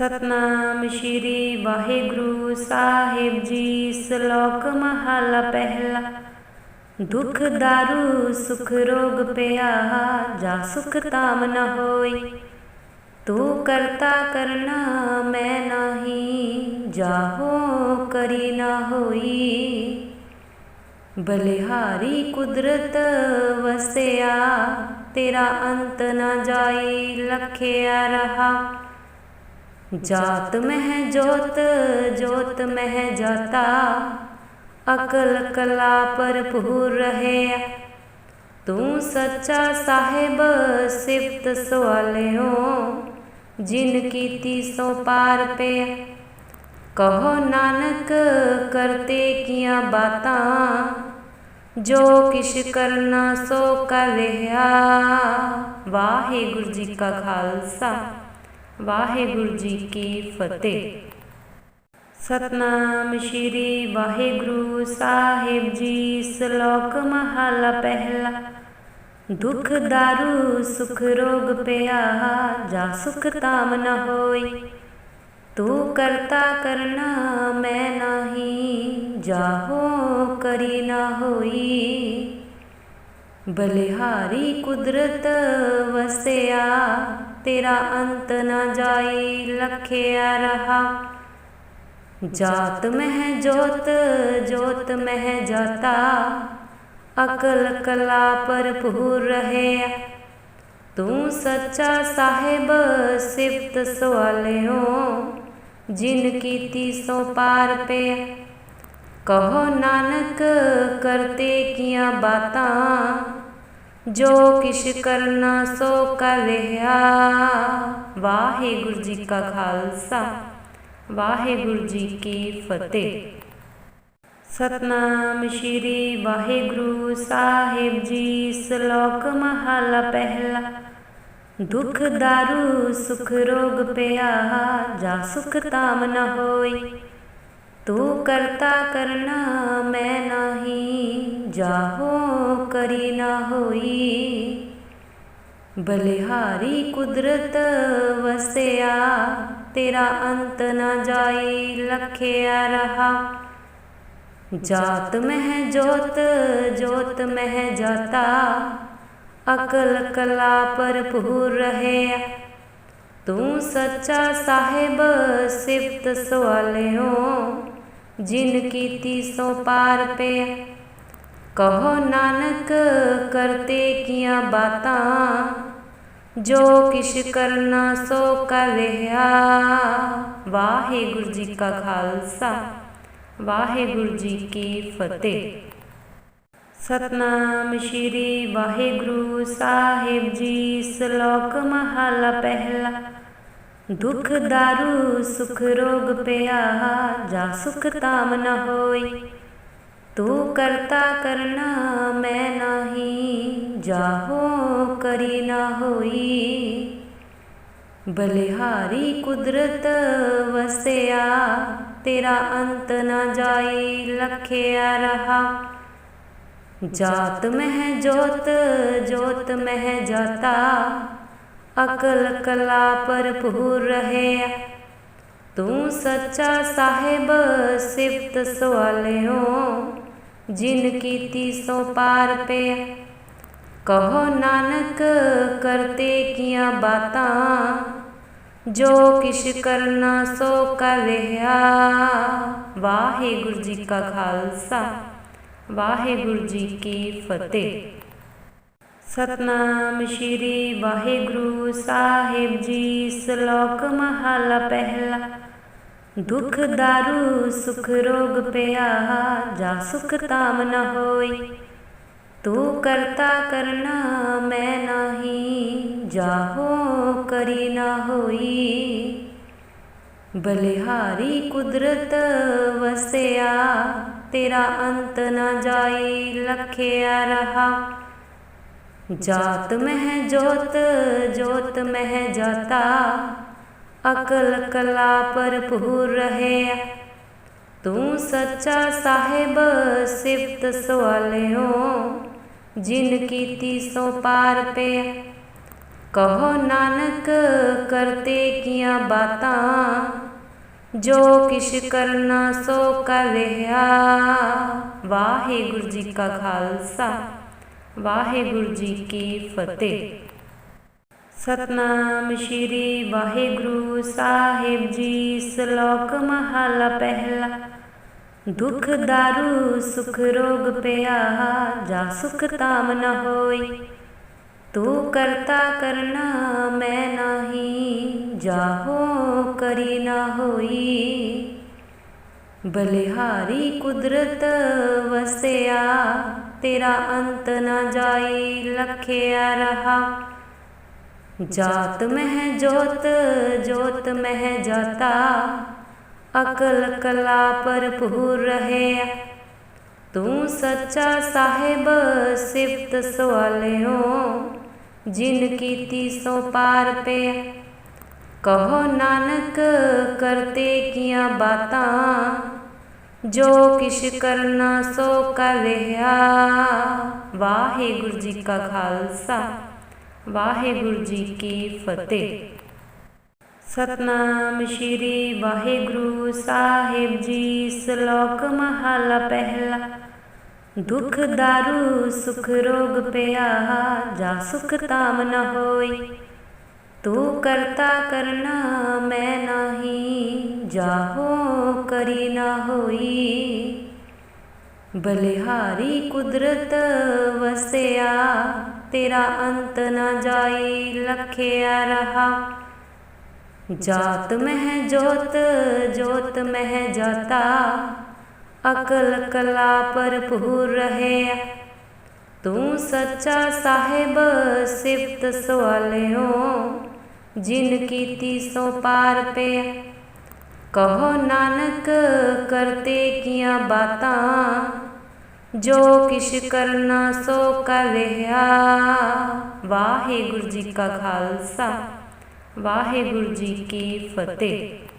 ਸਤਨਾਮ ਸ਼੍ਰੀ ਵਾਹਿਗੁਰੂ ਸਾਹਿਬ ਜੀ, ਸ਼ਲੋਕ ਮਹਲਾ ਪਹਿਲਾ। ਦੁਖ ਦਾਰੂ, ਸੁਖ ਰੋਗ ਪਿਆ ਜਾ ਸੁਖ ਤਾਮ ਨ ਹੋਈ। ਤੂੰ ਕਰਤਾ ਕਰਨਾ ਮੈਂ ਨਾਹੀ, ਜਾਹੋ ਕਰੀ ਨਾ ਹੋਈ। ਬਲਿਹਾਰੀ ਕੁਦਰਤ ਵਸਿਆ, ਤੇਰਾ ਅੰਤ ਨਾ ਜਾਈ, ਲਖਿਆ ਰਹਾ। ਜਾਤ ਮਹਿ ਜੋਤ ਜੋਤ ਮਹਿ ਜਾਤਾ। ਅਕਲ ਕਲਾ ਭਰਪੂਰ ਰਹੇ ਤੂੰ ਸੱਚਾ ਸਾਹਿਬ, ਸਿਫਤ ਸਵਾਲਿਓ। ਜਿਨ ਕੀਤੀ ਸੋ ਪਾਰ ਪੇ ਕਹੋ ਨਾਨਕ, ਕਰਤੇ ਕੀਆਂ ਬਾਤਾਂ। ਜੋ ਕਿਛ ਕਰਨਾ ਸੋ ਕਰ ਰਿਹਾ। ਵਾਹਿਗੁਰੂ ਜੀ ਕਾ ਖਾਲਸਾ। ਵਾਹਿਗੁਰੂ ਜੀ ਕੀ ਫਤਿਹ। ਸਤਨਾਮ ਸ਼੍ਰੀ ਵਾਹਿਗੁਰੂ ਸਾਹਿਬ ਜੀ, ਸ਼ਲੋਕ ਮਹਲਾ ਪਹਿਲਾ। ਦੁਖ ਦਾਰੂ, ਸੁਖ ਰੋਗ ਪਿਆ ਜਾ ਸੁਖ ਤਾਮ ਨ ਹੋਈ। ਤੂੰ ਕਰਤਾ ਕਰਨਾ ਮੈਂ ਨਾਹੀ, ਜਾਹੋ ਕਰੀ ਨਾ ਹੋਈ। ਬਲਿਹਾਰੀ ਕੁਦਰਤ ਵਸਿਆ ਤੇਰਾ ਅੰਤ ਨਾ ਜਾਈ ਲਖਿਆ ਰਹਾ ਜਾਤ ਮਹਿ ਜੋਤ ਜੋਤ ਮਹਿ ਜਾਤਾ। ਅਕਲ ਕਲਾ ਭਰਪੂਰ ਰਹੇ। ਤੂੰ ਸੱਚਾ ਸਾਹਿਬ, ਸਿਫਤ ਸਵਾਲਿਓ। ਜਿਨ ਕੀਤੀ ਸੋ ਪਾਰ ਪੇ ਕਹੋ ਨਾਨਕ, ਕਰਤੇ ਕੀਆਂ ਬਾਤਾਂ। ਜੋ ਕਿਛ ਕਰਨਾ ਸੋ ਕਰ ਰਿਹਾ। ਵਾਹਿਗੁਰੂ ਜੀ ਕਾ ਖਾਲਸਾ, ਵਾਹਿਗੁਰੂ ਜੀ ਕੀ ਫਤਿਹ। ਸਤਨਾਮ ਸ਼੍ਰੀ ਵਾਹਿਗੁਰੂ ਸਾਹਿਬ ਜੀ, ਸ਼ਲੋਕ ਮਹਲਾ ਪਹਿਲਾ। ਦੁਖ ਦਾਰੂ, ਸੁਖ ਰੋਗ ਪਿਆ, ਜਾ ਸੁਖ ਤਾਮ ਨ ਹੋਈ। ਤੂੰ ਕਰਤਾ ਕਰਨਾ ਮੈਂ ਨਾਹੀ, ਜਾਹੋ ਕਰੀ ਨਾ ਹੋਈ। ਬਲਿਹਾਰੀ ਕੁਦਰਤ ਵਸਿਆ, ਤੇਰਾ ਅੰਤ ਨਾ ਜਾਈ, ਲਖਿਆ ਰਹਾ। ਜਾਤ ਮਹਿ ਜੋਤ ਜੋਤ ਮਹਿ ਜਾਤਾ, ਅਕਲ ਕਲਾ ਭਰਪੂਰ ਰਹੇ ਤੂੰ ਸੱਚਾ ਸਾਹਿਬ, ਸਿਫਤ ਸਵਾਲਿਓ। ਜਿਨ ਕੀਤੀ ਸੋ ਪਾਰ ਪੇ ਕਹੋ ਨਾਨਕ, ਕਰਤੇ ਕੀਆਂ ਬਾਤਾਂ। ਜੋ ਕਿਛ ਕਰਨਾ ਸੋ ਕਰ ਰਿਹਾ। ਵਾਹਿਗੁਰੂ ਜੀ ਕਾ ਖਾਲਸਾ, ਵਾਹਿਗੁਰੂ ਜੀ ਕੀ ਫਤਿਹ। ਸਤਨਾਮ ਸ਼੍ਰੀ ਵਾਹਿਗੁਰੂ ਸਾਹਿਬ ਜੀ, ਸ਼ਲੋਕ ਮਹਲਾ ਪਹਿਲਾ। ਦੁਖ ਦਾਰੂ, ਸੁਖ ਰੋਗ ਪਿਆ ਜਾ ਸੁਖ ਤਾਮ ਨ ਹੋਈ। ਤੂੰ ਕਰਤਾ ਕਰਨਾ ਮੈਂ ਨਾਹੀ, ਜਾਹੋ ਕਰੀ ਨਾ ਹੋਈ। ਬਲਿਹਾਰੀ ਕੁਦਰਤ ਵਸਿਆ, ਤੇਰਾ ਅੰਤ ਨਾ ਜਾਈ, ਲਖਿਆ ਰਹਾ। ਜਾਤ ਮਹਿ ਜੋਤ ਜੋਤ ਮਹਿ ਜਾਤਾ ਅਕਲ ਕਲਾ ਭਰਪੂਰ ਰਹੇ ਤੂੰ ਸੱਚਾ ਸਾਹਿਬ, ਸਿਫਤ ਸਵਾਲਿਓ, ਜਿਨ ਕੀਤੀ ਸੋ ਪਾਰ ਪੇ ਕਹੋ ਨਾਨਕ, ਕਰਤੇ ਕੀਆਂ ਬਾਤਾਂ, ਜੋ ਕਿਛ ਕਰਨਾ ਸੋ ਕਰ ਰਿਹਾ। ਵਾਹਿਗੁਰੂ ਜੀ ਕਾ ਖਾਲਸਾ, ਵਾਹਿਗੁਰੂ ਜੀ ਕੀ ਫਤਿਹ। ਸਤਨਾਮ ਸ਼੍ਰੀ ਵਾਹਿਗੁਰੂ ਸਾਹਿਬ ਜੀ, ਸ਼ਲੋਕ ਮਹਲਾ ਪਹਿਲਾ। ਦੁਖ ਦਾਰੂ, ਸੁਖ ਰੋਗ ਪਿਆ ਜਾ ਸੁਖ ਤਾਮ ਨ ਹੋਈ। ਤੂੰ ਕਰਤਾ ਕਰਨਾ ਮੈਂ ਨਾਹੀ ਜਾਹੋ ਕਰੀ ਨਾ ਹੋਈ। ਬਲਿਹਾਰੀ ਕੁਦਰਤ ਵਸਿਆ, ਤੇਰਾ ਅੰਤ ਨਾ ਜਾਈ, ਲਖਿਆ ਰਹਾ। ਜਾਤ ਮਹਿ ਜੋਤ ਜੋਤ ਮਹਿ ਜਾਤਾ। ਅਕਲ ਕਲਾ ਭਰਪੂਰ ਰਹੇ ਤੂੰ ਸੱਚਾ ਸਾਹਿਬ, ਸਿਫਤ ਸਵਾਲਿਓ। ਜਿਨ ਕੀਤੀ ਸੋ ਪਾਰ ਪਿਆ। ਕਹੋ ਨਾਨਕ, ਕਰਤੇ ਕੀਆਂ ਬਾਤਾਂ। ਜੋ ਕਿਛ ਕਰਨਾ ਸੋ ਕਰ ਰਿਹਾ। ਵਾਹਿਗੁਰੂ ਜੀ ਕਾ ਖਾਲਸਾ। ਵਾਹਿਗੁਰੂ ਜੀ ਕੀ ਫਤਿਹ। ਸਤਨਾਮ ਸ਼੍ਰੀ ਵਾਹਿਗੁਰੂ ਸਾਹਿਬ ਜੀ, ਸ਼ਲੋਕ ਮਹਲਾ ਪਹਿਲਾ। ਦੁਖ ਦਾਰੂ, ਸੁਖ ਰੋਗ ਪਿਆ ਜਾ ਸੁਖ ਤਾਮ ਨ ਹੋਈ। ਤੂੰ ਕਰਤਾ ਕਰਨਾ ਮੈਂ ਨਹੀਂ ਜਾਹੋ ਕਰੀ ਨਾ ਹੋਈ। ਬਲਿਹਾਰੀ ਕੁਦਰਤ ਵਸਿਆ, ਤੇਰਾ ਅੰਤ ਨਾ ਜਾਈ ਲਖਿਆ ਰਹਾ। ਜਾਤ ਮਹਿ ਜੋਤ ਜੋਤ ਮਹਿ ਜਾਤਾ, ਅਕਲ ਕਲਾ ਭਰਪੂਰ ਰਹੇ ਤੂੰ ਸੱਚਾ ਸਾਹਿਬ, ਸਿਫਤ ਸਵਾਲਿਓ, ਜਿਨ ਕੀਤੀ ਸੋ ਪਾਰ ਪਿਆ। ਕਹੋ ਨਾਨਕ, ਕਰਤੇ ਕੀਆਂ ਬਾਤਾਂ ਜੋ ਕਿਛ ਕਰਨਾ ਸੋ ਕਰ ਰਿਹਾ। ਵਾਹਿਗੁਰੂ ਜੀ ਕਾ ਖਾਲਸਾ, ਵਾਹਿਗੁਰੂ ਜੀ ਕੀ ਫਤਿਹ। ਸਤਨਾਮ ਸ਼੍ਰੀ ਵਾਹਿਗੁਰੂ ਸਾਹਿਬ ਜੀ, ਸ਼ਲੋਕ ਮਹਲਾ ਪਹਿਲਾ। ਦੁਖ ਦਾਰੂ, ਸੁਖ ਰੋਗ ਪਿਆ, ਜਾ ਸੁਖ ਤਾਮ ਨ ਹੋਈ। ਤੂੰ ਕਰਤਾ ਕਰਨਾ ਮੈਂ ਨਹੀਂ, ਜਾਹੋ ਕਰੀ ਨਾ ਹੋਈ। ਬਲਿਹਾਰੀ ਕੁਦਰਤ ਵਸਿਆ, ਤੇਰਾ ਅੰਤ ਨਾ ਜਾਈ ਲਖਿਆ ਰਹਾ। ਜਾਤ ਮਹਿ ਜੋਤ ਜੋਤ ਮਹਿ ਜਾਤਾ, ਅਕਲ ਕਲਾ ਭਰਪੂਰ ਰਹੇ ਤੂੰ ਸੱਚਾ ਸਾਹਿਬ ਸਿਫਤ ਸਵਾਲਿਓ ਜਿਨ ਕੀਤੀ ਸੋ ਪਾਰ ਪੇ ਕਹੋ ਨਾਨਕ, ਕਰਤੇ ਕੀਆਂ ਬਾਤਾਂ, ਜੋ ਕਿਛ ਕਰਨਾ ਸੋ ਕਰ ਰਿਹਾ। ਵਾਹਿਗੁਰੂ ਜੀ ਕਾ ਖਾਲਸਾ, ਵਾਹਿਗੁਰੂ ਜੀ ਕੀ ਫਤਿਹ।